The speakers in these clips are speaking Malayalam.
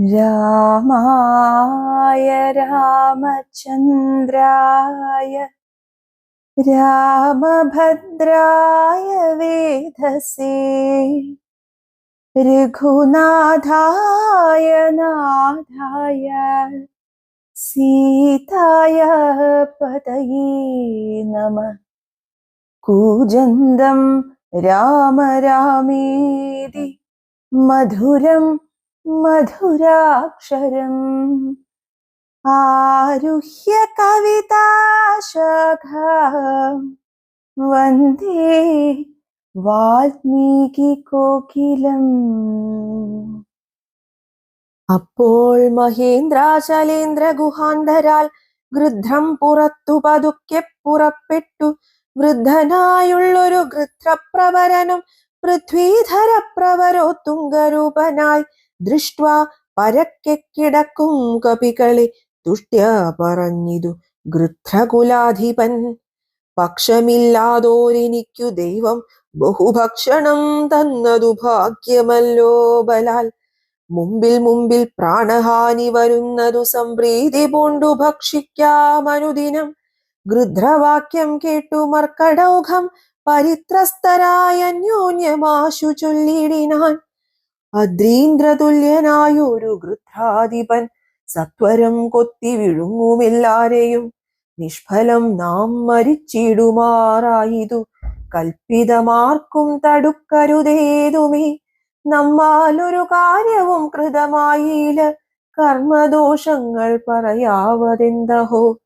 രാമായ രാമചന്ദ്രായ രാമഭദ്രായ വേധസേ രഘുനാഥായ നാഥായ സീതായ പതയേ നമ. കൂജന്തം രാമ രാമേതി മധുരം മധുരാക്ഷരം. ആരുഹ്യ കവിതാശാഖ വന്ദേ വാൽമീകി കോകിലം. അപ്പോൾ മഹേന്ദ്രാചലേന്ദ്ര ഗുഹാന്തരാൽ ഗൃധ്രം പുറത്തു പതുക്കെ പുറപ്പെട്ടു. വൃദ്ധനായുള്ളൊരു ഗൃധ്രപ്രവരനും പൃഥ്വീധര പ്രവരോ തുങ്കരൂപനായി ദൃഷ്ട്വാ പരക്കെ കിടക്കും കപികളെ. തുഷ്ട്യ പറഞ്ഞിതു ഗൃത്രകുലാധിപൻ പക്ഷമില്ലാതോരെനിക്കു ദൈവം ബഹുഭക്ഷണം തന്നതു ഭാഗ്യമല്ലോ ബലാൽ. മുമ്പിൽ മുമ്പിൽ പ്രാണഹാനി വരുന്നതു സംപ്രീതി പൂണ്ടു ഭക്ഷിക്കാമനുദിനം ഗൃധ്രവാക്യം കേട്ടു മർക്കടൗഘം പരിത്രസ്തരായ അന്യോന്യമാശു ചൊല്ലിടിനാൻ. അദ്രീന്ദ്രതുല്യനായൊരു ഗൃധ്രാധിപൻ സത്വരം കൊത്തി വിഴുങ്ങുമെല്ലാരെയും നിഷ്ഫലം നാം മരിച്ചിടുമാറായിതു. കൽപ്പിതമാർക്കും തടുക്കരുതേതുമേ. നമ്മാലൊരു കാര്യവും കൃതമായില്ല. കർമ്മദോഷങ്ങൾ പറയാവതെന്തഹോ?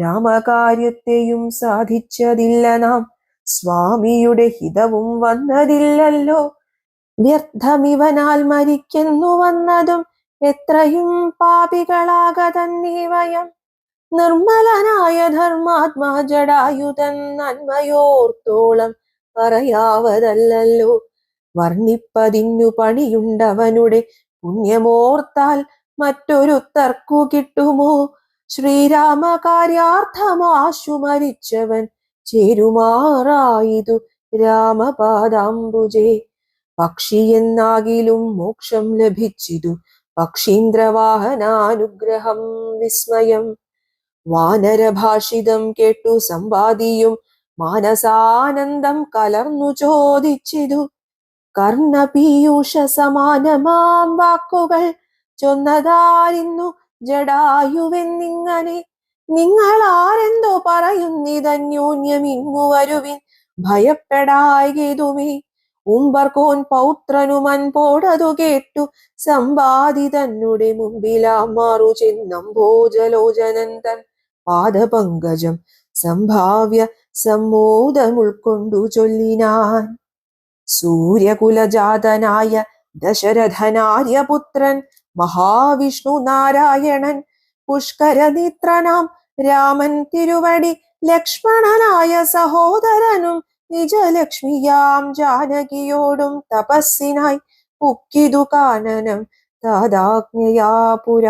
രാമകാര്യത്തെയും സാധിച്ചതില്ല നാം. സ്വാമിയുടെ ഹിതവും വന്നതില്ലല്ലോ. വ്യർത്ഥമിവനാൽ മരിക്കുന്നു വന്നതും എത്രയും പാപികളാകതന്നീവയം നിർമ്മലനായ ധർമാത്മാ ജടായുധൻ നന്മയോർത്തോളം പറയാവതല്ലോ വർണിപ്പതിന്നു പണിയുണ്ടവനുടെ പുണ്യമോർത്താൽ മറ്റൊരു തർക്കു കിട്ടുമോ? ശ്രീരാമകാര്യാർത്ഥമാശു മരിച്ചവൻ ചേരുമാറായിതു രാമപാദാംബുജേ. പക്ഷിയെന്നാകിലും മോക്ഷം ലഭിച്ചിതു പക്ഷീന്ദ്രവാഹനാനുഗ്രഹം വിസ്മയം. വാനരഭാഷിതം കേട്ടു സമ്പാദിയും മാനസാനന്ദം കലർന്നു ചോദിച്ചിതു കർണപീയൂഷ സമാനമാം വാക്കുകൾ ചൊന്നതാരിന്നു ജടായുവെന്നിങ്ങനെ നിങ്ങൾ ആരെന്തോ പറയുന്നിതന്യോന്യം ഇങ്ങു വരുവിൻ. ഭയപ്പെടായതുമേ ഉമ്പർകോൻ പൗത്രനുമൻ പോടതു കേട്ടു. സമ്പാദി തന്നുടെ മുമ്പിലാമാറു മാറു ചെന്നംഭോജലോചനൻ തൻ പാദപങ്കജം സംഭാവ്യ സമ്മോദമുൾക്കൊണ്ടു ചൊല്ലിനാൻ. സൂര്യകുലജാതനായ ദശരഥനാര്യപുത്രൻ മഹാവിഷ്ണു നാരായണൻ പുഷ്കരനേത്രനാം രാമൻ തിരുവടി ലക്ഷ്മണനായ സഹോദരനും നിജലക്ഷ്മിയാം ജാനകിയോടും തപസ്സിനായി പുക്കിതു കാനനം. താതാജ്ഞയാ പുര.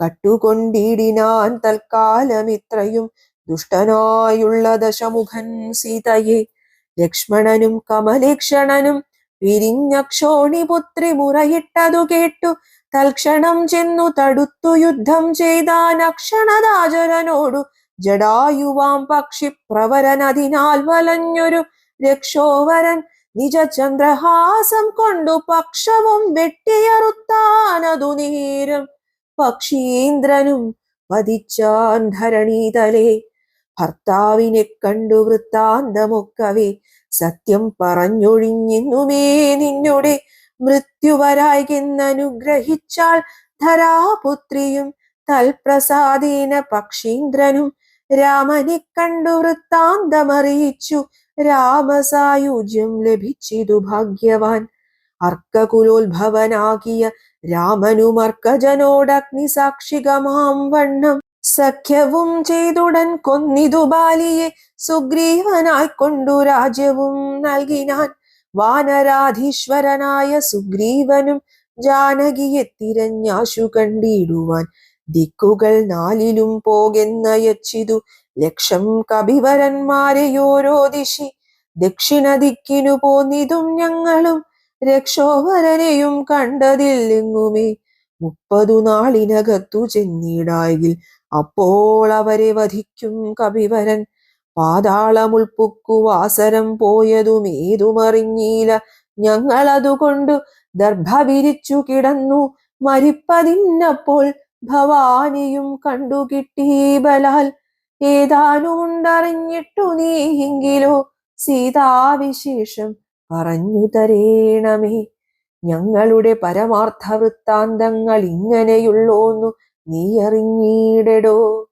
കട്ടുകൊണ്ടിടിനാൻ തൽക്കാലം ഇത്രയും ദുഷ്ടനായുള്ള ദശമുഖൻ സീതയെ. ലക്ഷ്മണനും കമലേക്ഷണനും പിരിഞ്ഞക്ഷോണിപുത്രി മുറയിട്ടതു കേട്ടു. തൽക്ഷണം ചെന്നു തടുത്തു യുദ്ധം ചെയ്താൻ അക്ഷണദാചരനോടു ജടായുവാം പക്ഷി പ്രവരനതിനാൽ വലഞ്ഞൊരു രക്ഷോവരൻ നിജചന്ദ്രഹാസം കൊണ്ടു പക്ഷവും വെട്ടിയറുത്താനതു നേരം. പക്ഷീന്ദ്രനും വധിച്ചാൻ ധരണീതലേ ഭർത്താവിനെ കണ്ടു വൃത്താന്തമൊക്കവേ സത്യം പറഞ്ഞൊഴിഞ്ഞിന്നുമേ നിന്നുടെ മൃത്യുവരായിന്നനുഗ്രഹിച്ചാൽ ധരാപുത്രിയും തൽപ്രസാദീന പക്ഷീന്ദ്രനും രാമനെ കണ്ടു വൃത്താന്തമറിയിച്ചു. രാമസായുജ്യം ലഭിച്ചിതു ഭാഗ്യവാൻ. അർക്കകുലോത്ഭവനാകിയ രാമനും അർക്കജനോടഗ്നി സാക്ഷികമാം വണ്ണം. സഖ്യവും ചെയ്തുടൻ കൊന്നിതു ബാലിയെ. സുഗ്രീവനായി കൊണ്ടു രാജ്യവും നൽകിനാൻ. വാനരാധീശ്വരനായ സുഗ്രീവനും ജാനകിയെ തിരഞ്ഞാശു കണ്ടിടുവാൻ. ദിക്കുകൾ നാലിലും പോകെന്നയച്ചിതു ലക്ഷം കപിവരന്മാരെയോരോ ദിശി ദക്ഷിണ ദിക്കിനു പോന്നിതും ഞങ്ങളും രക്ഷോവരനെയും കണ്ടതില്ലെങ്ങുമേ? മുപ്പതു നാളിനകത്തു ചെന്നിടായിൽ അപ്പോൾ അവരെ വധിക്കും കവിവരൻ പാതാളമുൾപ്പുക്കു വാസരം പോയതും ഏതുമറിഞ്ഞീല ഞങ്ങളതുകൊണ്ടു ദർഭ വിരിച്ചു കിടന്നു മരിപ്പതിന്നപ്പോൾ ഭവാനിയും കണ്ടു കിട്ടി ബലാൽ. ഏതാനുമുണ്ടറിഞ്ഞിട്ടു നീയെങ്കിലോ സീതാവിശേഷം പറഞ്ഞു തരേണമേ. ഞങ്ങളുടെ പരമാർത്ഥ വൃത്താന്തങ്ങൾ ഇങ്ങനെയുള്ളോന്നു നീ അറിഞ്ഞീടടോ?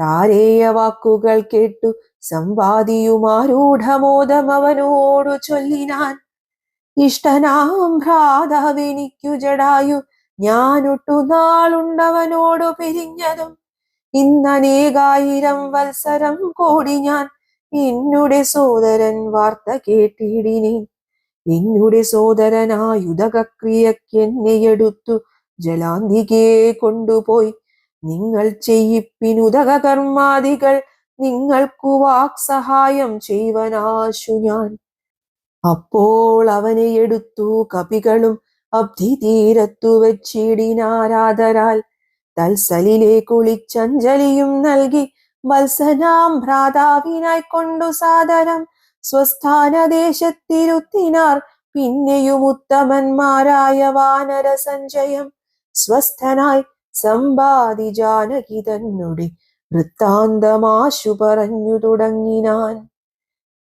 താരേയ വാക്കുകൾ കേട്ടു സംവാദിയുമാരൂഢമോദം അവനോടു ചൊല്ലിനാൻ. ഇഷ്ടനാം ഭ്രാതാവെനിക്കു ജടായു. ഞാനൊട്ടു നാളുണ്ടവനോടു പിരിഞ്ഞതും ഇന്നനേകായിരം വത്സരം കൂടി ഞാൻ എന്നുടെ സോദരൻ വാർത്ത കേട്ടിടിനി. എന്നുടെ സോദരനായുധക്രിയക്ക് എന്നെയെടുത്തു ജലാന്തികെ കൊണ്ടുപോയി. നിങ്ങൾ ചെയ്യിപ്പിനുതക കർമാദികൾ നിങ്ങൾക്കു വാക് സഹായം ചെയ്വനാശു ഞാൻ. അപ്പോൾ അവനെ എടുത്തു കപികളും അബ്ധി തീരത്തു വെച്ചിടിനാരാധരാൽ തൽസലിലെ കുളിച്ചഞ്ജലിയും നൽകി വത്സനാം ഭ്രാതാവിനായി കൊണ്ടു സാദരം. സ്വസ്ഥാനദേശത്തിരുത്തിനാർ പിന്നെയും ഉത്തമന്മാരായ വാനര സഞ്ജയം സ്വസ്ഥനായി സമ്പാദി ജാനകി തന്നുടെ വൃത്താന്തമാശു പറഞ്ഞു തുടങ്ങിനാൻ.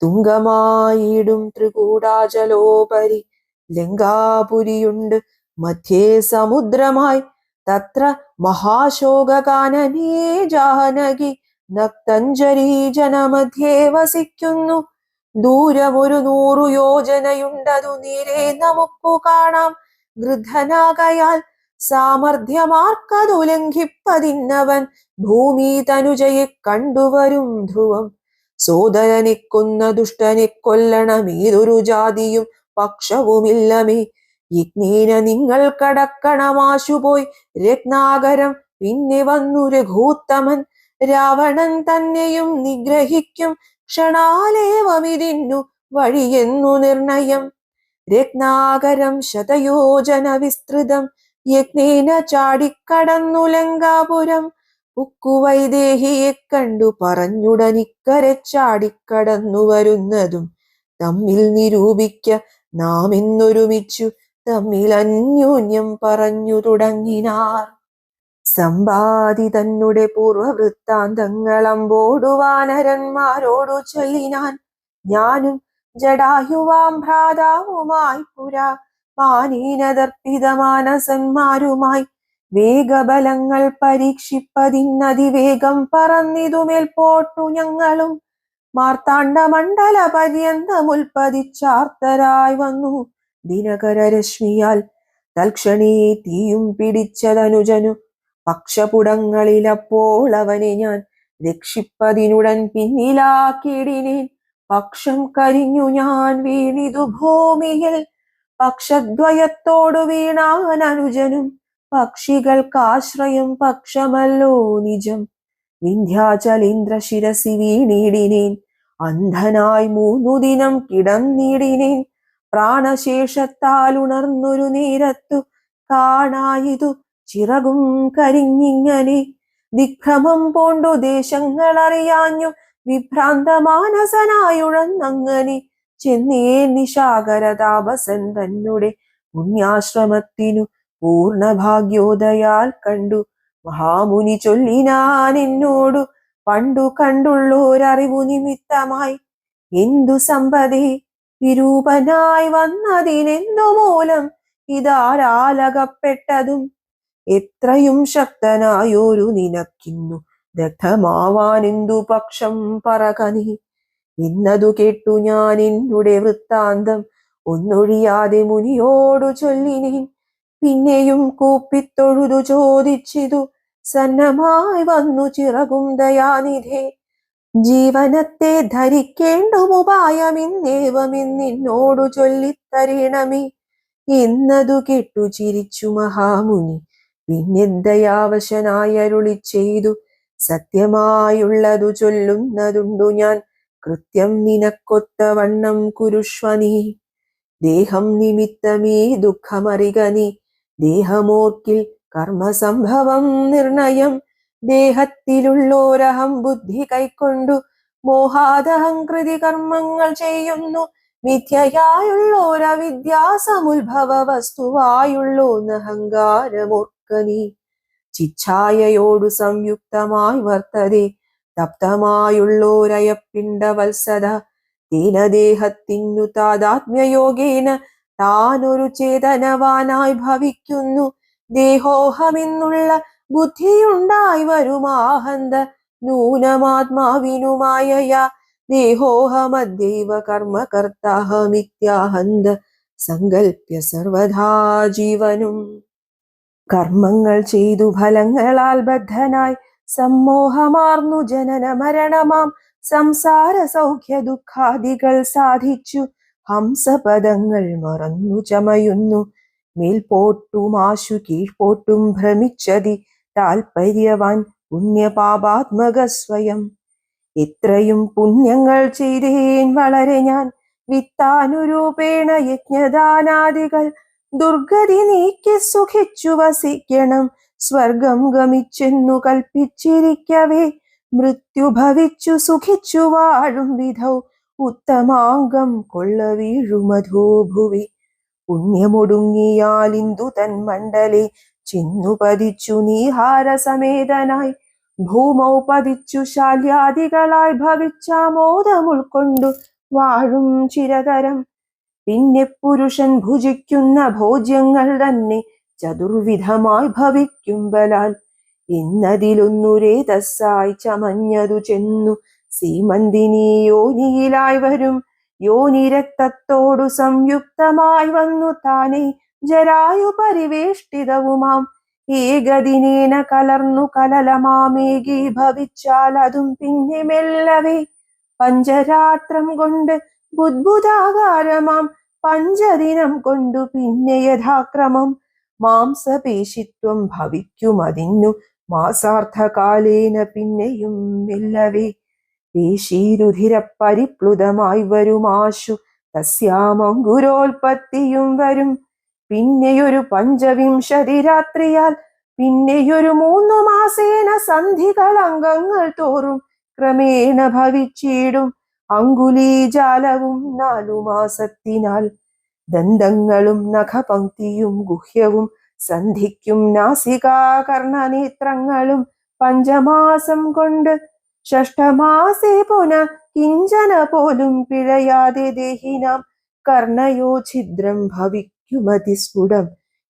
തുങ്കമായിടും ത്രികൂടാചലോപരി ലങ്കാപുരിയുണ്ട്. മധ്യേ സമുദ്രമായി. തത്ര മഹാശോകാനനേ ജാനകി. നക്തഞ്ജരി ജനമധ്യേ വസിക്കുന്നു. ദൂരമൊരു നൂറു യോജനയുണ്ടതു നീരെ നമുക്കു കാണാം. ഗൃദ്ധനാകയാൽ സാമർഥ്യമാർക്കതു ലംഘിപ്പതിന്നവൻ. ഭൂമി തനുജയെ കണ്ടുവരും ധ്രുവം. സോദരനെ കൊന്ന ദുഷ്ടനെ കൊല്ലണമേതൊരു ജാതിയും പക്ഷവുമില്ലമേ. യജ്ഞീന നിങ്ങൾ കടക്കണമാശു പോയി രത്നാകരം പിന്നെ വന്നു രഘൂത്തമൻ. രാവണൻ തന്നെയും നിഗ്രഹിക്കും. ക്ഷണാലേവമിതിന്നു വഴിയെന്നു നിർണയം. രത്നാകരം ശതയോജന വിസ്തൃതം. യജ്ഞേന ചാടിക്കടന്നു ലങ്കാപുരം. ഉക്കുവൈദേഹിയെ കണ്ടു പറഞ്ഞുടനിക്കരെ ചാടിക്കടന്നു വരുന്നതും തമ്മിൽ നിരൂപിക്ക നാം ഇന്നൊരുമിച്ചു തമ്മിൽ അന്യോന്യം പറഞ്ഞു തുടങ്ങിനാർ. സമ്പാദി തന്നെ പൂർവവൃത്താന്തങ്ങളമ്പോടു വാനരന്മാരോടു ചൊല്ലിനാൻ. ഞാനും ജടായുവാം ഭ്രാതാവുമായി പുരാ. മാനീനദർപ്പിത മാനസന്മാരുമായി വേഗബലങ്ങൾ പരീക്ഷിപ്പതിന്നതിവേഗം പറന്നിതുമേൽപോട്ടു ഞങ്ങളും. മാർത്താണ്ഡ മണ്ഡല പര്യന്തമുൽപ്പതിച്ചാർത്തരായി വന്നു. ദിനകര രശ്മിയാൽ തൽക്ഷണീ തീയും പിടിച്ചതനുജനു. പക്ഷപുടങ്ങളിലപ്പോൾ അവനെ ഞാൻ രക്ഷിപ്പതിനുടൻ പിന്നിലാക്കിടിനേൻ പക്ഷം കരിഞ്ഞു ഞാൻ വീണിതു ഭൂമിയിൽ. പക്ഷദ്വയത്തോടു വീണാൻ അനുജനും പക്ഷികൾക്കാശ്രയം പക്ഷമല്ലോ നിജം. വിന്ധ്യാചലേന്ദ്ര ശിരസി വീണിടിനേൻ. അന്ധനായി മൂന്നു ദിനം കിടന്നിടിനേൻ. പ്രാണശേഷത്താൽ ഉണർന്നൊരു നേരത്തു കാണായിതു ചിറകും കരിഞ്ഞിങ്ങനെ. വിഭ്രമം പോണ്ടു ദേശങ്ങൾ അറിയാഞ്ഞു വിഭ്രാന്ത മാനസനായുഴന്നങ്ങനെ ചെന്നേ നിശാകര താപസൻ തന്നെ പുണ്യാശ്രമത്തിനു പൂർണഭാഗ്യോദയാൽ കണ്ടു. മഹാമുനി ചൊല്ലിനാൻ എന്നോടു പണ്ടു കണ്ടുള്ളോരറിവു നിമിത്തമായി എന്തു സമ്പതി വിരൂപനായി വന്നതിനെന്തു മൂലം ഇതാരാലകപ്പെട്ടതും എത്രയും ശക്തനായോരു നിനക്കിന്നു ദഗ്ധമാവാനെന്തു പക്ഷം പറകനി ഇന്നതു കേട്ടു ഞാൻ എന്നുടെ വൃത്താന്തം ഒന്നൊഴിയാതെ മുനിയോടു ചൊല്ലിനേൻ പിന്നെയും കൂപ്പിത്തൊഴുതു ചോദിച്ചിതു. സന്നമായി വന്നു ചിറകും ദയാനിധേ. ജീവനത്തെ ധരിക്കേണ്ടുമുപായമിന്നേവമെന്നിന്നോടു ചൊല്ലിത്തരീണമേ. എന്നതു കേട്ടു ചിരിച്ചു മഹാമുനി. പിന്നെ ദയാവശനായരുളി ചെയ്തു സത്യമായുള്ളതു ചൊല്ലുന്നതുണ്ടു ഞാൻ. കൃത്യം നിനക്കൊത്ത വണ്ണം കുരുഷ്വനീ. ദേഹം നിമിത്തമീ ദുഃഖമറിക നീ ദേഹമോർക്കിൽ കർമ്മസംഭവം നിർണയം. ദേഹത്തിലുള്ളോരഹം ബുദ്ധി കൈക്കൊണ്ടു മോഹാദഹംകൃതി കർമ്മങ്ങൾ ചെയ്യുന്നു. വിദ്യയായുള്ളോരവിദ്യാസമുത്ഭവ വസ്തുവായുള്ളോ നഹങ്കാരമോർക്കനി ചിച്ഛായയോടു സംയുക്തമായി വർത്തതേ. തപ്തമായുള്ളോരയപ്പിണ്ട വത്സത താതാത്മ്യയോഗേന താനൊരു ചേതനവാനായി ഭവിക്കുന്നു. ദേഹോഹമെന്നുള്ള ബുദ്ധിയുണ്ടായി വരുമാഹന്ത നൂനമാത്മാവിനുമായ ദേഹോഹമദ്ദൈവ കർമ്മകർത്താഹമിത്യാഹന്ത സങ്കൽപ്യ സർവധാ ജീവനും. കർമ്മങ്ങൾ ചെയ്തു ഫലങ്ങളാൽ ബദ്ധനായി സമ്മോഹമാർന്നു ജനന മരണമാം സംസാര സൗഖ്യ ദുഃഖാദികൾ സാധിച്ചു. ഹംസപദങ്ങൾ മറന്നു ചമയുന്നു. മേൽപോട്ടും ആശു കീഴ്പോട്ടും ഭ്രമിച്ചതി താൽപര്യവാൻ പുണ്യപാപാത്മക സ്വയം. എത്രയും പുണ്യങ്ങൾ ചെയ്തേൻ വളരെ ഞാൻ. വിത്താനുരൂപേണ യജ്ഞദാനാദികൾ ദുർഗതി നീക്കി സുഖിച്ചു വസിക്കണം. സ്വർഗം ഗമിച്ചെന്നു കൽപ്പിച്ചിരിക്കവേ. മൃത്യു ഭവിച്ചു സുഖിച്ചു വാഴും വിധൗ. ഉത്തമാംഗം കൊള്ള വീഴുമധൂഭുവി പുണ്യമൊടുങ്ങിയാലിന്ദു തൻ മണ്ഡലെ ചിന്നു പതിച്ചു നീഹാര സമേതനായി ഭൂമൗ പതിച്ചു ശാല്യാദികളായി ഭവിച്ചാമോദം ഉൾക്കൊണ്ടു വാഴും ചിരതരം. പിന്നെ പുരുഷൻ ഭുജിക്കുന്ന ഭോജ്യങ്ങൾ തന്നെ ചതുർവിധമായി ഭവിക്കും ബലാൽ. എന്നതിലൊന്നുരേതസ്സായി ചമഞ്ഞതു ചെന്നു സീമന്തിനി യോനിയിലായി വരും. യോനി രക്തത്തോടു സംയുക്തമായി വന്നു താനെ ജരായു പരിവേഷ്ടിതവുമാം. ഏകദിനേന കലർന്നു കലലമാമേകി ഭവിച്ചാൽ അതും പിന്നെ മെല്ലവേ. പഞ്ചരാത്രം കൊണ്ട് ബുദ്ബുദാകാരമാം. പഞ്ചദിനം കൊണ്ടു പിന്നെ യഥാക്രമം. മാംസപേശിത്വം ഭവിക്കുമതിന്നു. മാസാർത്ഥകാലേന പിന്നെയും മെല്ലവേ. പേശീരുധിര പരിപ്ലുതമായി വരുമാശു തസ്യാമങ്കുരോൽപത്തിയും വരും. പിന്നെയൊരു പഞ്ചവിംശതി രാത്രിയാൽ പിന്നെയൊരു മൂന്നു മാസേന സന്ധികൾ അംഗങ്ങൾ തോറും ക്രമേണ ഭവിച്ചിടും. അങ്കുലീജാലവും നാലു മാസത്തിനാൽ ദന്തങ്ങളും നഖപംക്തിയും ഗുഹ്യവും സന്ധിക്കും നാസികാകർണനേത്രങ്ങളും പഞ്ചമാസം കൊണ്ട് ഷഷ്ടമാസേ പുന കിഞ്ചന പോലും പിഴയാതെ ദേഹിനാം കർണയോ ഛിദ്രം ഭവിക്കുമതിസ്ഫുടം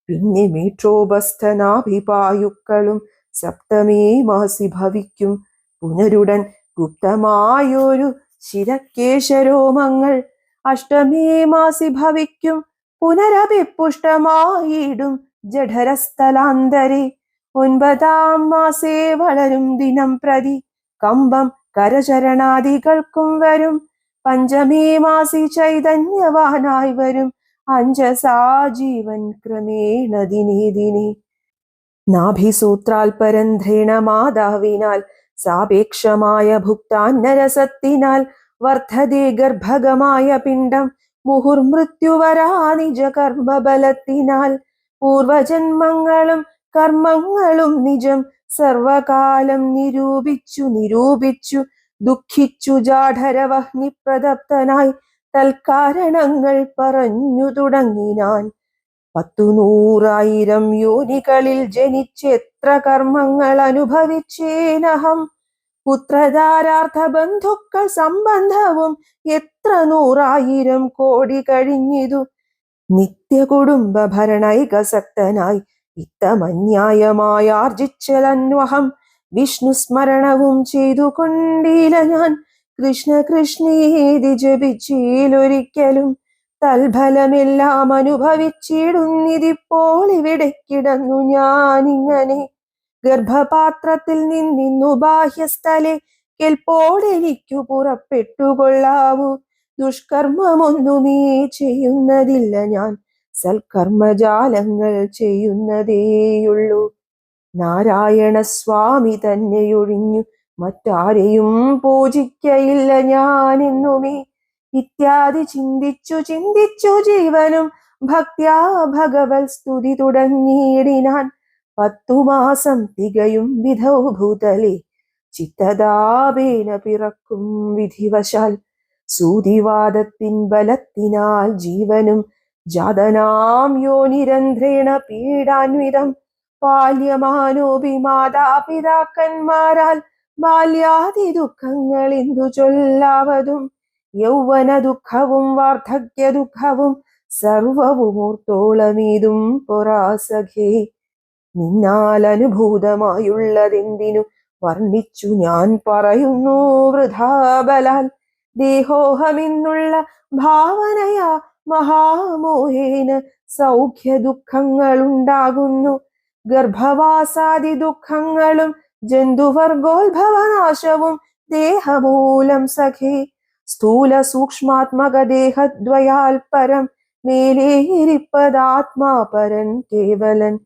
പിന്നെ മീട്രോപസ്ഥനാഭിപായുക്കളും സപ്തമേ മാസി ഭവിക്കും. പുനരുടൻ ഗുപ്തമായൊരു ശിരക്കേശരോമങ്ങൾ അഷ്ടമേ മാസി ഭവിക്കും. പുനരഭിപുഷ്ടമായിടും ജഠരസ്ഥലാന്തരെ. ഒൻപതാം മാസേ വളരും ദിനം പ്രതി കമ്പം കരചരണാദികൾക്കും വരും. പഞ്ചമീ മാസി ചൈതന്യവാനായി വരും. അഞ്ചസാ ജീവൻ ക്രമേണ ദിനേ ദിനേ നാഭിസൂത്രാൽപരന്ധ്രേണ മാതാവിനാൽ സാപേക്ഷമായ ഭുക്താന്നരസത്തിനാൽ വർദ്ധതേ ഗർഭകമായ പിണ്ഡം മുഹുർമൃത്യുവരാ നിജ കർമ്മബലത്തിനാൽ. പൂർവജന്മങ്ങളും കർമ്മങ്ങളും നിജം സർവകാലം നിരൂപിച്ചു നിരൂപിച്ചു ദുഃഖിച്ചു ജാഠരവഹ്നി പ്രദപ്തനായി തൽക്കാരണങ്ങൾ പറഞ്ഞു തുടങ്ങിനാൻ. പത്തു നൂറായിരം യോനികളിൽ ജനിച്ചെത്ര കർമ്മങ്ങൾ അനുഭവിച്ചേനഹം? പുത്രധാരാർത്ഥ ബന്ധുക്കൾ സംബന്ധവും എത്ര നൂറായിരം കോടി കഴിഞ്ഞിതു? നിത്യ കുടുംബ ഭരണൈകസക്തനായി ഇത്തമന്യായമായ ആർജിച്ചലന്വഹം വിഷ്ണു സ്മരണവും ചെയ്തു കൊണ്ടില്ല ഞാൻ. കൃഷ്ണ കൃഷ്ണേതി ജപിച്ചീലൊരിക്കലും തൽഫലമെല്ലാം അനുഭവിച്ചിടുന്നിതിപ്പോൾ ഇവിടെ കിടന്നു ഞാനിങ്ങനെ. ഗർഭപാത്രത്തിൽ നിന്നിന്നു ബാഹ്യസ്ഥലെ കെൽപ്പോടെനിക്കു പുറപ്പെട്ടുകൊള്ളാവൂ. ദുഷ്കർമ്മമൊന്നുമേ ചെയ്യുന്നതില്ല ഞാൻ. സൽക്കർമ്മജാലങ്ങൾ ചെയ്യുന്നതേയുള്ളൂ നാരായണ സ്വാമി തന്നെയൊഴിഞ്ഞു മറ്റാരെയും പൂജിക്കയില്ല ഞാനെന്നുമേ. ഇത്യാദി ചിന്തിച്ചു ചിന്തിച്ചു ജീവനും ഭക്ത്യാ ഭഗവത് സ്തുതി തുടങ്ങിയിടിനാൻ. പത്തു മാസം തികയും വിധൗ ഭൂതലി. പിറക്കും വിധിവശാൽ. സൂതിവാദത്തിൻ ബലത്തിനാൽ ജീവനും ജാതനാം യോനിരന്ധ്രേണ പീഡാന്വിതം. ബാല്യമാനോപി മാതാപിതാക്കന്മാരാൽ ബാല്യാതി ദുഃഖങ്ങൾ എന്തു ചൊല്ലാവതും? യൗവന ദുഃഖവും വാർദ്ധക്യ ദുഃഖവും സർവവും ഓർത്തോളമീതും പൊറാസഖേ. നിന്നാൽ അനുഭൂതമായുള്ളതെന്തിനു? വർണിച്ചു ഞാൻ പറയുന്നു വൃഥാബലാൽ. ദേഹോഹമെന്നുള്ള ഭാവനയാ മഹാമോഹേന സൗഖ്യ ദുഃഖങ്ങളുണ്ടാകുന്നു ഗർഭവാസാദി ദുഃഖങ്ങളും ജന്തുവർഗോത്ഭവനാശവും ദേഹമൂലം സഖേ. സ്ഥൂല സൂക്ഷ്മാത്മക ദേഹദ്വയാൽ പരം മേലേരിപ്പതാത്മാ പരൻ കേവലൻ.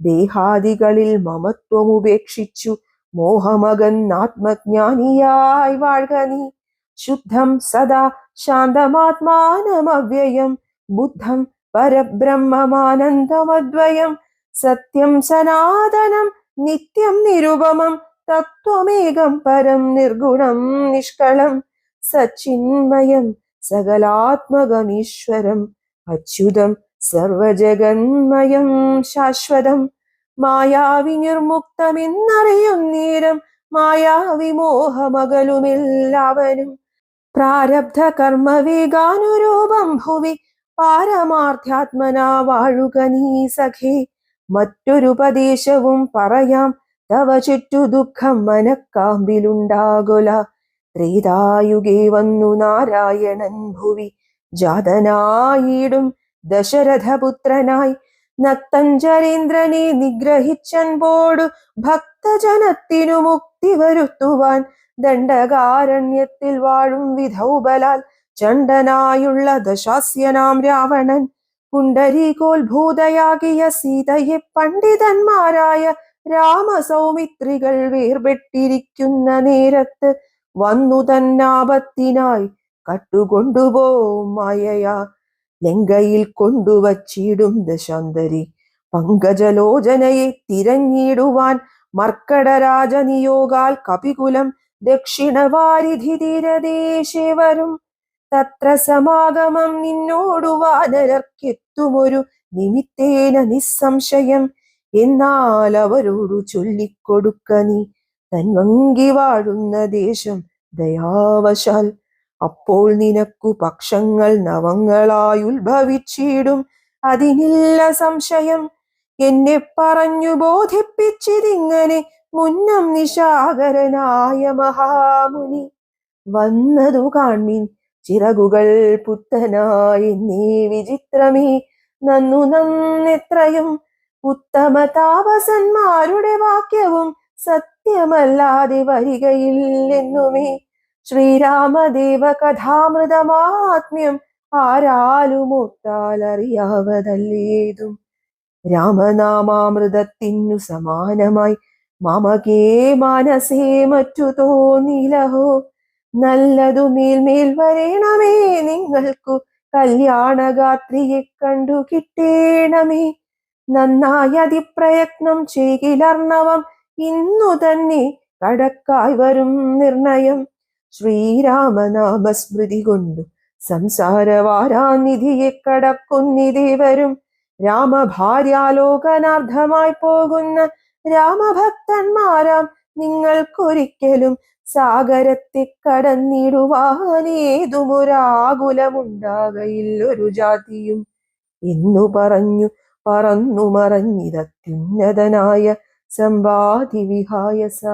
ദേഹാദികളിൽ മമത്വം ഉപേക്ഷിച്ചു മോഹമകന്നാത്മജ്ഞാനിയായി വാഴ്ക നീ. ശുദ്ധം സദാ ശാന്തമാത്മാനമവ്യയം ബുദ്ധം പരബ്രഹ്മമാനന്ദമദ്വയം സത്യം സനാതനം നിത്യം നിരുപമം തത്വമേകം പരം നിർഗുണം നിഷ്കളം സച്ചിന്മയം സകലാത്മകമീശ്വരം അച്യുതം സർവജഗന്മയം ശാശ്വതം മായാവി നിർമുക്തമെന്നറിയുന്നേരം മായാവിമോഹമകലുമെല്ലാവനും പ്രാരബ്ധ കർമ്മ വേഗാനുരൂപം ഭുവി. പാരമാർത്ഥാത്മനാ വാഴുക നീ സഖേ. മറ്റൊരുപദേശവും പറയാം. തവ ചുറ്റു ദുഃഖം മനക്കാമ്പിലുണ്ടാകുല. ത്രേതായുഗേ വന്നു നാരായണൻ ഭുവി. ജാതനായിടും ദശരഥപുത്രനായി. നക്തഞ്ചരേന്ദ്രനെ നിഗ്രഹിച്ചൻപോടു ഭക്തജനത്തിനു മുക്തി വരുത്തുവാൻ ദണ്ഡകാരണ്യത്തിൽ വാഴും വിധൗബലാൽ ചണ്ഡനായുള്ള ദശാസ്യനാം രാവണൻ. പുണ്ടരീകോത്ഭൂതയാകിയ സീതയെ പണ്ഡിതന്മാരായ രാമസൗമിത്രികൾ വേർപെട്ടിരിക്കുന്ന നേരത്ത് വന്നു തന്നാപത്തിനായി കട്ടുകൊണ്ടുപോ മായയാ. ലങ്കയിൽ കൊണ്ടുവച്ചിടും ദശാന്തരി. പങ്കജലോചനയെ തിരഞ്ഞിടുവാൻ മർക്കടരാജനിയോഗാൽ കപികുലം ദക്ഷിണവാരിധി തീരദേശേ വരും തത്ര സമാഗമം നിന്നോടു വാനരർക്കെത്തുമൊരു നിമിത്തേന നിസ്സംശയം. എന്നാൽ അവരോടു ചൊല്ലിക്കൊടുക്ക നീ. തൻവങ്കി വാഴുന്ന ദേശം ദയാവശാൽ. അപ്പോൾ നിനക്കു പക്ഷങ്ങൾ നവങ്ങളായി ഉത്ഭവിച്ചിടും. അതിനില്ല സംശയം. എന്നെ പറഞ്ഞു ബോധിപ്പിച്ചിതിങ്ങനെ മുന്നം നിശാകരനായ മഹാമുനി. വന്നതു കാൺമീൻ ചിറകുകൾ പുത്തനായി നീ വിചിത്രമേ. നന്നു നന്നെത്രയും ഉത്തമ താപസന്മാരുടെ വാക്യവും സത്യമല്ലാതെ വരികയില്ലെന്നുമേ ശ്രീരാമദേവ കഥാമൃതമാത്മ്യം ആരാലുമൊത്താൽ അറിയാവതല്ലേതും രാമനാമാമൃതത്തിനു സമാനമായി മമകേ മനസേ മറ്റു തോന്നിലഹോ. നല്ലതു മേൽമേൽ വരേണമേ. നിങ്ങൾക്കു കല്യാണഗാത്രിയെ കണ്ടു കിട്ടേണമേ. നന്നായി അതിപ്രയത്നം ചെയ്കിലർണവം ഇന്നു തന്നെ കടക്കായി വരും നിർണയം. ശ്രീരാമനാമസ്മൃതി കൊണ്ടു സംസാരവാരാനിധിയെ കടക്കുന്നിതേവരും. രാമഭാര്യാലോകനാർത്ഥമായി പോകുന്ന രാമഭക്തന്മാരാം നിങ്ങൾക്കൊരിക്കലും സാഗരത്തെ കടന്നിടുവാനേതുമൊരാകുലമുണ്ടാകയില്ലൊരു ജാതിയും എന്നു പറഞ്ഞു പറന്നു മറഞ്ഞിതത്യുന്നതനായ സമ്പാതി വിഹായസ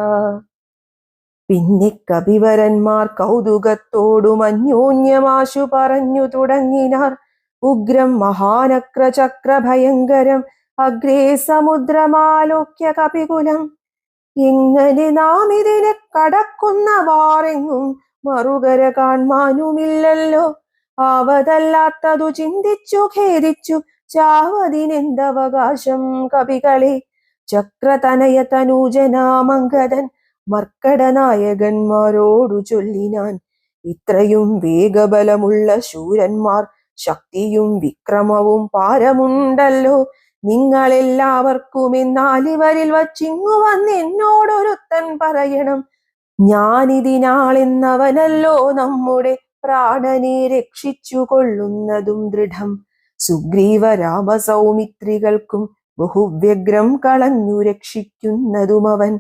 പിന്നെ കവിവരന്മാർ കൗതുകത്തോടും അന്യോന്യമാശു പറഞ്ഞു തുടങ്ങിനാർ. ഉഗ്രം മഹാനക്രചക്രഭയങ്കരം ഭയങ്കരം അഗ്രേ സമുദ്രമാലോക്യ കപികുലം. ഇങ്ങനെ നാം ഇതിനെ കടക്കുന്ന വാറെങ്ങും മറുകര കാണുമില്ലല്ലോ ആവതല്ലാത്തതു ചിന്തിച്ചു ഖേദിച്ചു ചാവതിനെന്തവകാശം കവികളെ ചക്രതനയ തനൂജനാമങ്കദൻ മർക്കടനായകന്മാരോടു ചൊല്ലിനാൻ. ഇത്രയും വേഗബലമുള്ള ശൂരന്മാർ ശക്തിയും വിക്രമവും പാരമുണ്ടല്ലോ. നിങ്ങളെല്ലാവർക്കും ഇന്നാലിവരിൽ വച്ചിങ്ങു വന്ന് എന്നോടൊരുത്തൻ പറയണം. ഞാനിതിനാളെന്നവനല്ലോ നമ്മുടെ പ്രാണനെ രക്ഷിച്ചു കൊള്ളുന്നതും ദൃഢം. സുഗ്രീവ രാമ സൗമിത്രികൾക്കും ബഹുവ്യഗ്രം കളഞ്ഞു രക്ഷിക്കുന്നതും അവൻ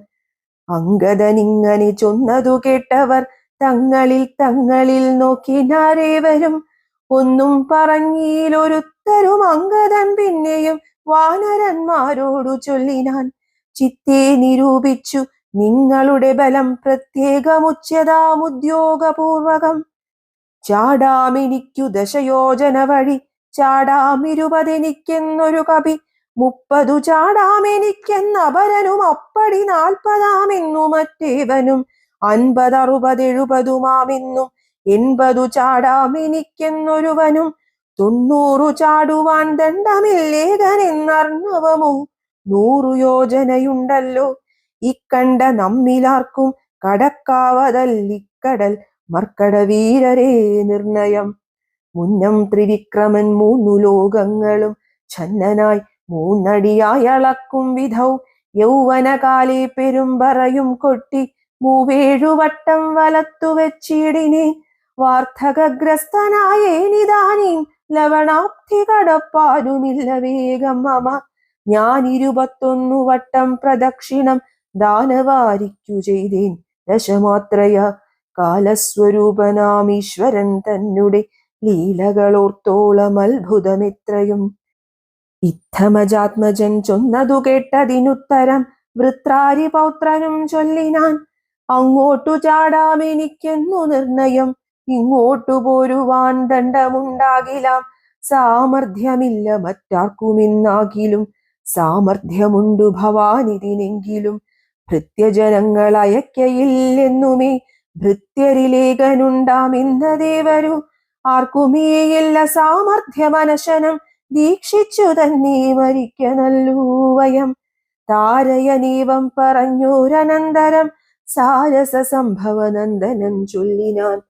അങ്കദനിങ്ങനെ ചൊന്നതു കേട്ടവർ തങ്ങളിൽ തങ്ങളിൽ നോക്കിനാരേവരും ഒന്നും പറഞ്ഞിലൊരുത്തരും അങ്കദൻ പിന്നെയും വാനരന്മാരോടു ചൊല്ലിനാൻ ചിത്തെ നിരൂപിച്ചു. നിങ്ങളുടെ ബലം പ്രത്യേകമുച്ചതാമുദ്യോഗപൂർവകം ചാടാമെനിക്കു ദശയോജന വഴി. ചാടാമിരുപതെനിക്കെന്നൊരു കവി. മുപ്പതു ചാടാമെനിക്കെന്ന അപരനും അപ്പടി നാൽപ്പതാമെന്നു മറ്റേവനും. അൻപതറുപതെഴുപതുമാമെന്നും എൺപതു ചാടാമെനിക്കെന്നൊരുവനും തൊണ്ണൂറു ചാടുവാൻ ദണ്ഡമില്ലേകനെന്നർണവമോ നൂറു യോജനയുണ്ടല്ലോ. ഇക്കണ്ട നമ്മിലാർക്കും കടക്കാവതല്ലിക്കടൽ മർക്കട വീരരേ നിർണയം. മുന്നം ത്രിവിക്രമൻ മൂന്നു ലോകങ്ങളും ഛന്നനായി മൂന്നടിയായി അളക്കും വിധൗ. യൗവനകാലേ പെരുമ്പറയും കൊട്ടി മൂവേഴുവട്ടം വട്ടം വലത്തു വെച്ചിടിനെ. വാർദ്ധകഗ്രസ്തനായേനിതാനീം ലവണാബ്ധി കടപ്പാനുമില്ല വേഗം മമ. ഞാൻ ഇരുപത്തൊന്നു വട്ടം പ്രദക്ഷിണം ദാനവാരിക്കു ചെയ്തേൻ. ദശമാത്രയ കാലസ്വരൂപനാമീശ്വരൻ തന്നെ ലീലകളോർത്തോളം അത്ഭുതമിത്രയും. ഇത്തമജാത്മജൻ ചൊന്നതു കേട്ടതിനുത്തരം വൃത്രാരി പൗത്രനും ചൊല്ലിനാൻ. അങ്ങോട്ടു ചാടാമെനിക്കെന്നു നിർണയം. ഇങ്ങോട്ടു പോരുവാൻ ദണ്ഡമുണ്ടാകിലാം സാമർഥ്യമില്ല മറ്റാർക്കുമിന്നാകിലും. സാമർഥ്യമുണ്ടു ഭവാനിതിനെങ്കിലും. ഭൃത്യജനങ്ങൾ അയക്കയില്ലെന്നുമേ ഭൃത്യരിലേഖനുണ്ടാമെന്നതേവരു ആർക്കുമേയില്ല സാമർഥ്യമനശനം ദീക്ഷിച്ചു തന്നെ മരിക്ക നല്ലൂ വയം. താരയനീവം പറഞ്ഞോരനന്തരം സാരസ സംഭവനന്ദനം ചൊല്ലിനാൻ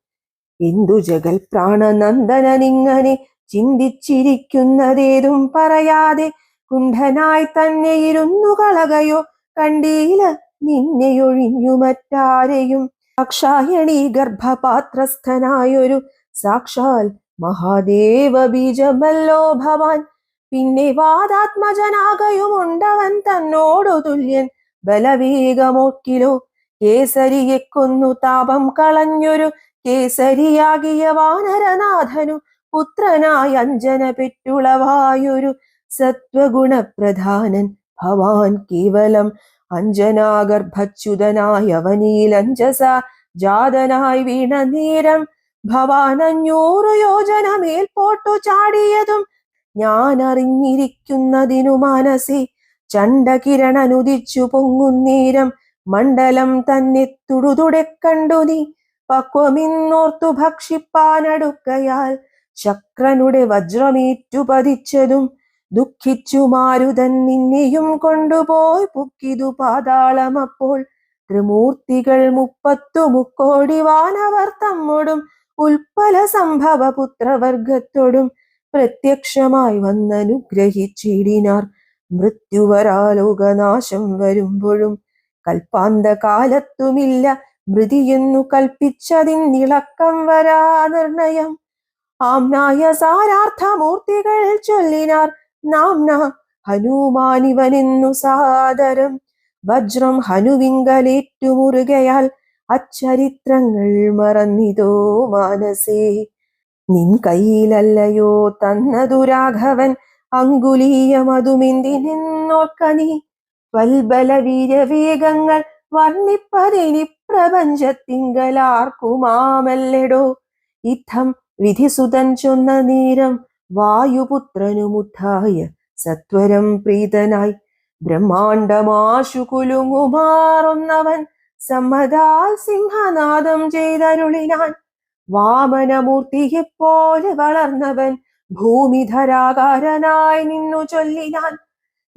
എന്തു ജഗൽ പ്രാണനന്ദനനിങ്ങനെ ചിന്തിച്ചിരിക്കുന്നതേതും പറയാതെ കുണ്ഠനായി തന്നെ ഇരുന്നു കളകയോ കണ്ടീല നിന്നെയൊഴിഞ്ഞു മറ്റാരെയും. സാക്ഷായണി ഗർഭപാത്രസ്ഥനായൊരു സാക്ഷാൽ മഹാദേവ ബീജമല്ലോ ഭവാൻ. പിന്നെ വാദാത്മജനാകയുമുണ്ടവൻ തന്നോടു തുല്യൻ ബലവേഗമോക്കിലോ. കേസരിയെ കൊന്നു താപം കളഞ്ഞൊരു കേസരിയാകിയ വാനരനാഥനു പുത്രനായ അഞ്ജന പെറ്റുളവായൊരു സത്വഗുണപ്രധാനൻ ഭവാൻ കേവലം. അഞ്ജനാഗർഭച്യുതനായ അവനീൽ ജാതനായി വീണ നേരം ഭവാൻ അഞ്ഞൂറു യോജന മേൽപോട്ടു ചാടിയതും ഞാൻ അറിഞ്ഞിരിക്കുന്നതിനു മനസ്സി ചണ്ടകിരണനുദിച്ചു പൊങ്ങുന്നേരം മണ്ഡലം തന്നെ തുടുതുടെ കണ്ടു നീ. പക്വമിന്നോർത്തു ഭക്ഷിപ്പാനടുക്കയാൽ ശക്രനുടെ വജ്രമേറ്റു പതിച്ചതും ദുഃഖിച്ചു മാരുതൻ നിന്നെയും കൊണ്ടുപോയി പുക്കിതു പാതാളം അപ്പോൾ ത്രിമൂർത്തികൾ മുപ്പത്തു മുക്കോടി വാനവർ തമ്മോടും ഉൽപ്പല സംഭവ പുത്രവർഗത്തോടും പ്രത്യക്ഷമായി വന്നനുഗ്രഹിച്ചിടിനാർ. മൃത്യുവരാലോകനാശം വരുമ്പോഴും കൽപ്പാന്ത കാലത്തുമില്ല മൃതിയെന്നു കൽപ്പിച്ചതിന്നിളക്കം വരാ നിർണയം. ആംനായ സാരാർത്ഥമൂർത്തികൾ ചൊല്ലിനാർ. നാംന ഹനുമാനിവനെന്നു സാദരം. വജ്രം ഹനുവിങ്കലേറ്റുമുറുകയാൽ അച്ചരിത്രങ്ങൾ മറന്നിതോ മാനസേ. നിൻ കയ്യിലല്ലയോ തന്നതു രാഘവൻ. അങ്കുലീയമതുമെന്തിനെന്നോർക്ക നീ. വൽബല വീര്യവേഗങ്ങൾ വർണിപ്പതിനി പ്രപഞ്ചത്തിങ്കലാർക്കുമാമല്ലെടോ? ഇത്തം വിധിസുതൻ ചൊന്ന നേരം വായുപുത്രനുമുദ്ധായ സത്വരം പ്രീതനായി ബ്രഹ്മാണ്ടമാശു കുലുങ്ങുമാറുന്നവൻ സമ്മതാൽ സിംഹനാദം ചെയ്തരുളിനാൻ വാമനമൂർത്തിയെപ്പോലെ വളർന്നവൻ ഭൂമിധരാകാരനായി നിന്നു ചൊല്ലിനാൻ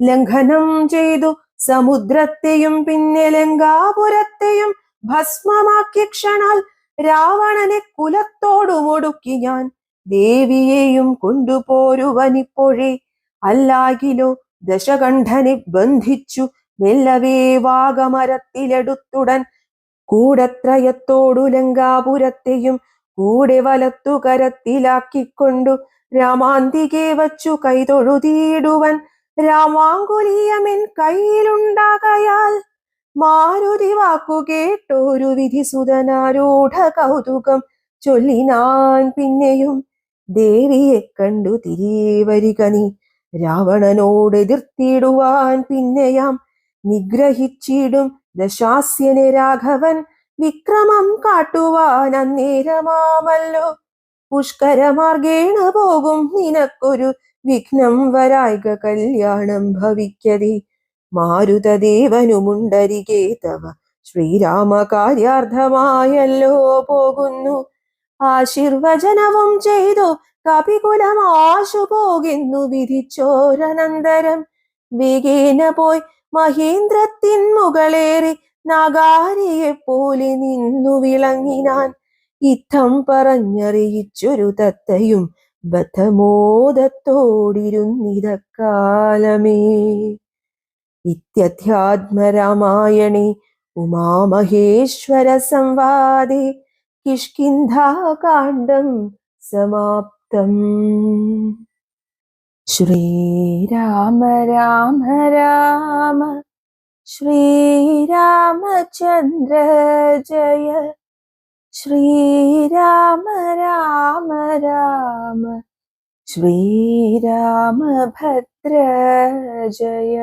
ലംഘനം ചെയ്തു സമുദ്രത്തെയും പിന്നെ ലങ്കാപുരത്തെയും ഭസ്മമാക്കിയ ക്ഷണാൽ രാവണനെ കുലത്തോടുമൊടുക്കി ഞാൻ ദേവിയെയും കൊണ്ടുപോരുവനിപ്പോഴേ. അല്ലാകിലോ ദശകണ്ഠനെ ബന്ധിച്ചു മെല്ലവേ വാഗമരത്തിലെടുത്തുടൻ കൂടത്രയത്തോടു ലങ്കാപുരത്തെയും കൂടെ വലത്തു കരത്തിലാക്കിക്കൊണ്ടു രാമാന്തികെ വച്ചു കൈതൊഴുതിയിടുവൻ. രാമാങ്കുലീയമെൻ കയ്യിലുണ്ടാകയാൽ മാരുതി വാക്കു കേട്ടൊരു വിധിസുതനാരൂഢ കൗതുകം ചൊല്ലിനാൻ പിന്നെയും ദേവിയെ കണ്ടു തിരികെ വരിക നീ. രാവണനോട് എതിർത്തിടുവാൻ പിന്നെയാം നിഗ്രഹിച്ചിടും ദശാസ്യനെ രാഘവൻ വിക്രമം കാട്ടുവാൻ അന്നേരമാമല്ലോ. പുഷ്കരമാർഗേണ പോകും നിനക്കൊരു വിഘ്നം വരായിക കല്യാണം ഭവിക്കതി. മാരുതദേവനുമുണ്ടരികെ തവ. ശ്രീരാമ കാര്യാർത്ഥമായല്ലോ പോകുന്നു. ആശീർവചനവും ചെയ്തു കപികുലമാശു പോകുന്നു വിധിച്ചോരനന്തരം. വേഗേന പോയി മഹേന്ദ്രത്തിൻ മുകളേറി നാഗാരിയെ പോലെ നിന്നു വിളങ്ങിനാൻ. ഇത്തം പറഞ്ഞറിയിച്ചൊരു തത്തയും ബദ്ധമോദത്തോടിരുന്നിതക്കാലമേ. ഇത്യധ്യാത്മരാമായണേ ഉമാമഹേശ്വര സംവാദേ കിഷ്കിന്ധാകാണ്ഡം സമാപ്തം. ശ്രീരാമ രാമ രാമ ശ്രീരാമചന്ദ്ര ജയ ശ്രീരാമ രാമ രാമ ശ്രീരാമഭദ്ര ജയ.